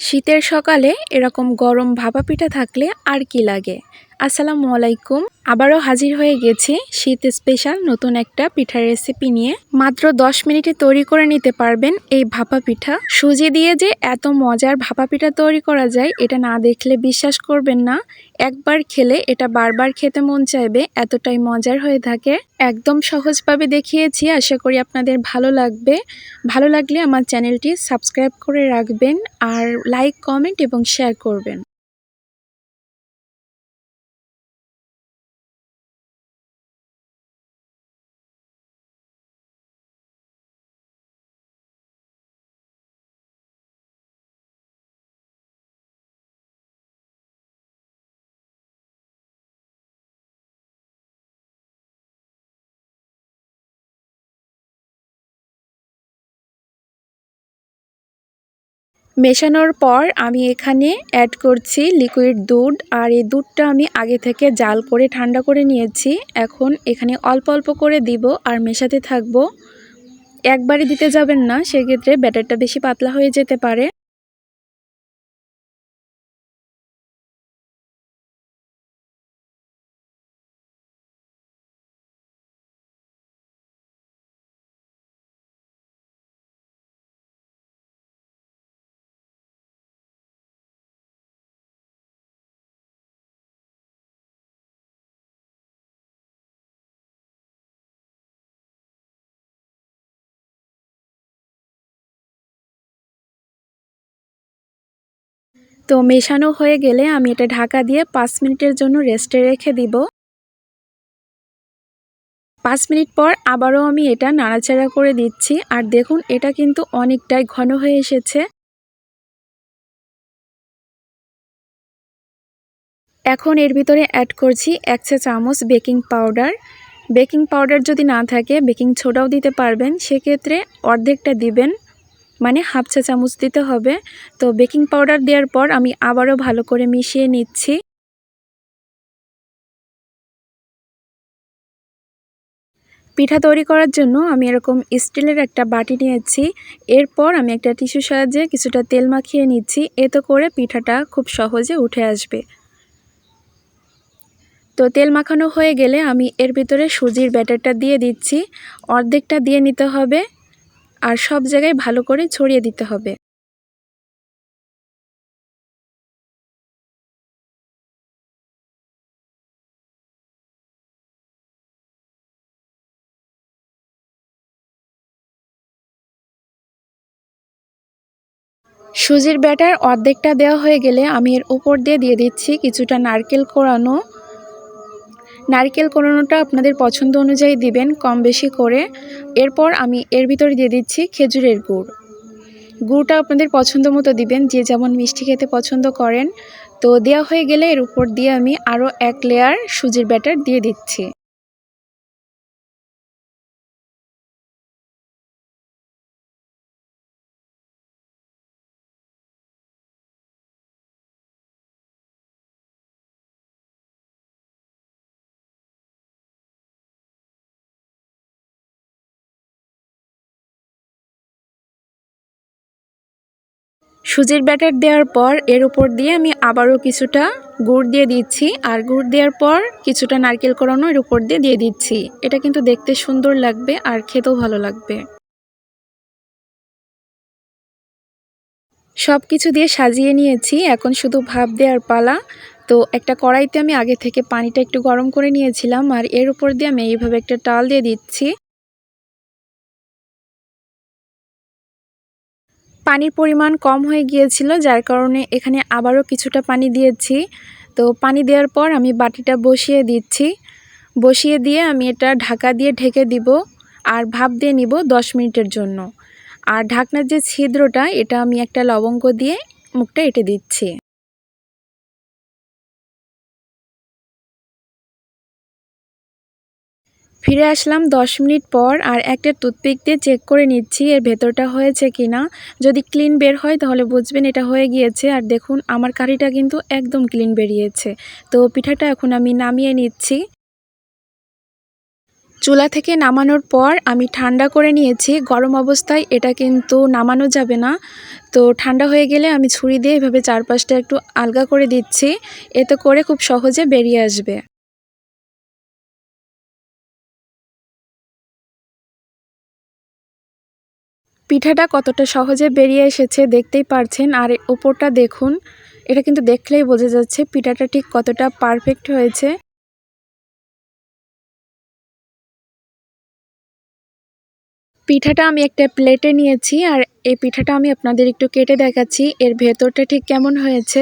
শীতের সকালে এরকম গরম ভাপা পিঠা থাকলে আর কি লাগে? আসসালামু আলাইকুম। আবারও হাজির হয়ে গেছি শীত স্পেশাল নতুন একটা পিঠার রেসিপি নিয়ে। মাত্র 10 মিনিটে তৈরি করে নিতে পারবেন এই ভাপা পিঠা। সুজি দিয়ে যে এত মজার ভাপা পিঠা তৈরি করা যায়, এটা না দেখলে বিশ্বাস করবেন না। একবার খেলে এটা বারবার খেতে মন চাইবে, এতটাই মজার হয়ে থাকে। একদম সহজভাবে দেখিয়েছি, আশা করি আপনাদের ভালো লাগবে। ভালো লাগলে আমার চ্যানেলটি সাবস্ক্রাইব করে রাখবেন আর লাইক কমেন্ট এবং শেয়ার করবেন। মেশানোর পর আমি এখানে অ্যাড করছি লিকুইড দুধ, আর এই দুধটা আমি আগে থেকে জাল করে ঠান্ডা করে নিয়েছি। এখন এখানে অল্প অল্প করে দিব আর মেশাতে থাকব। একবারে দিতে যাবেন না, সেক্ষেত্রে ব্যাটারটা বেশি পাতলা হয়ে যেতে পারে। তো মেশানো হয়ে গেলে আমি এটা ঢাকা দিয়ে পাঁচ মিনিটের জন্য রেস্টে রেখে দিব। পাঁচ মিনিট পর আবারও আমি এটা নাড়াচাড়া করে দিচ্ছি আর দেখুন এটা কিন্তু অনেকটাই ঘন হয়ে এসেছে। এখন এর ভিতরে অ্যাড করছি এক চা চামচ বেকিং পাউডার বেকিং পাউডার যদি না থাকে বেকিং ছোটাও দিতে পারবেন। সেক্ষেত্রে অর্ধেকটা দিবেন। মানে হাফ চা চামচ দিতে হবে। তো বেকিং পাউডার দেওয়ার পর আমি আবারও ভালো করে মিশিয়ে নিচ্ছি। পিঠা তৈরি করার জন্য আমি এরকম স্টিলের একটা বাটি নিয়েছি। এরপর আমি একটা টিস্যু সাহায্যে কিছুটা তেল মাখিয়ে নিচ্ছি। এতে করে পিঠাটা খুব সহজে উঠে আসবে। তো তেল মাখানো হয়ে গেলে আমি এর ভিতরে সুজির ব্যাটারটা দিয়ে দিচ্ছি। অর্ধেকটা দিয়ে নিতে হবে। আর সব জায়গায় ভালো করে ছড়িয়ে দিতে হবে। সুজির ব্যাটার অর্ধেকটা দেওয়া হয়ে গেলে আমি এর উপর দিয়ে দিয়ে দিচ্ছি কিছুটা নারকেল কোরানো নারকেল কোরানোটা আপনাদের পছন্দ অনুযায়ী দিবেন, কম বেশি করে। এরপর আমি এর ভিতরে দিয়ে দিচ্ছি খেজুরের গুড়। গুড়টা আপনাদের পছন্দ মতো দিবেন, যে যেমন মিষ্টি খেতে পছন্দ করেন। তো দেওয়া হয়ে গেলে এর উপর দিয়ে আমি আরও এক লেয়ার সুজির ব্যাটার দিয়ে দিচ্ছি। সুজির ব্যাটার দেওয়ার পর এর উপর দিয়ে আমি আবারও কিছুটা গুড় দিয়ে দিচ্ছি। আর গুড় দেওয়ার পর কিছুটা নারকেল করানো এর উপর দিয়ে দিয়ে দিচ্ছি। এটা কিন্তু দেখতে সুন্দর লাগবে আর খেতেও ভালো লাগবে। সব কিছু দিয়ে সাজিয়ে নিয়েছি। এখন শুধু ভাপ দেওয়ার পালা। তো একটা কড়াইতে আমি আগে থেকে পানিটা একটু গরম করে নিয়েছিলাম। আর এর উপর দিয়ে আমি এইভাবে একটা টাল দিয়ে দিচ্ছি। পানির পরিমাণ কম হয়ে গিয়েছিল, যার কারণে এখানে আবারও কিছুটা পানি দিয়েছি। তো পানি দেওয়ার পর আমি বাটিটা বসিয়ে দিচ্ছি। বসিয়ে দিয়ে আমি এটা ঢাকা দিয়ে ঢেকে দিব আর ভাপ দিয়ে নিব দশ মিনিটের জন্য। আর ঢাকনার যে ছিদ্রটা, এটা আমি একটা লবঙ্গ দিয়ে মুখটা এঁটে দিচ্ছি। ফিরে আসলাম দশ মিনিট পর আর একটা টুথপিক দিয়ে চেক করে নিচ্ছি এর ভেতরটা হয়েছে কি না। যদি ক্লিন বের হয় তাহলে বুঝবেন এটা হয়ে গিয়েছে। আর দেখুন, আমার কারিটা কিন্তু একদম ক্লিন বেরিয়েছে। তো পিঠাটা এখন আমি নামিয়ে নিচ্ছি। চুলা থেকে নামানোর পর আমি ঠান্ডা করে নিয়েছি। গরম অবস্থায় এটা কিন্তু নামানো যাবে না। তো ঠান্ডা হয়ে গেলে আমি ছুরি দিয়ে এভাবে চারপাশটা একটু আলগা করে দিচ্ছি। এতে করে খুব সহজে বেরিয়ে আসবে। পিঠাটা কতটা সহজে বেরিয়ে এসেছে দেখতেই পারছেন। আর ওপরটা দেখুন, এটা কিন্তু দেখলেই বোঝা যাচ্ছে পিঠাটা ঠিক কতটা পারফেক্ট হয়েছে। পিঠাটা আমি একটা প্লেটে নিয়েছি আর এই পিঠাটা আমি আপনাদের একটু কেটে দেখাচ্ছি, এর ভেতরটা ঠিক কেমন হয়েছে।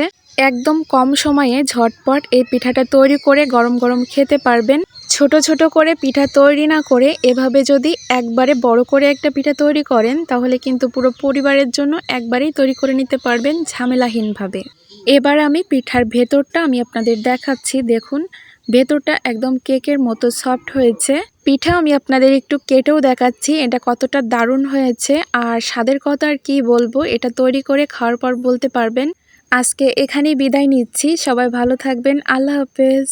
একদম কম সময়ে ঝটপট এই পিঠাটা তৈরি করে গরম গরম খেতে পারবেন। ছোট ছোট করে পিঠা তৈরি না করে এভাবে যদি একবারে বড় করে একটা পিঠা তৈরি করেন, তাহলে কিন্তু পুরো পরিবারের জন্য একবারেই তৈরি করে নিতে পারবেন ঝামেলাহীনভাবে। এবার আমি পিঠার ভেতরটা আমি আপনাদের দেখাচ্ছি। দেখুন, ভেতরটা একদম কেকের মতো সফট হয়েছে। পিঠা আমি আপনাদের একটু কেটেও দেখাচ্ছি, এটা কতটা দারুণ হয়েছে। আর স্বাদের কথা আর কি বলব, এটা তৈরি করে খাওয়ার পর বলতে পারবেন। আজকে এখানেই বিদায় নিচ্ছি। সবাই ভালো থাকবেন। আল্লাহ হাফেজ।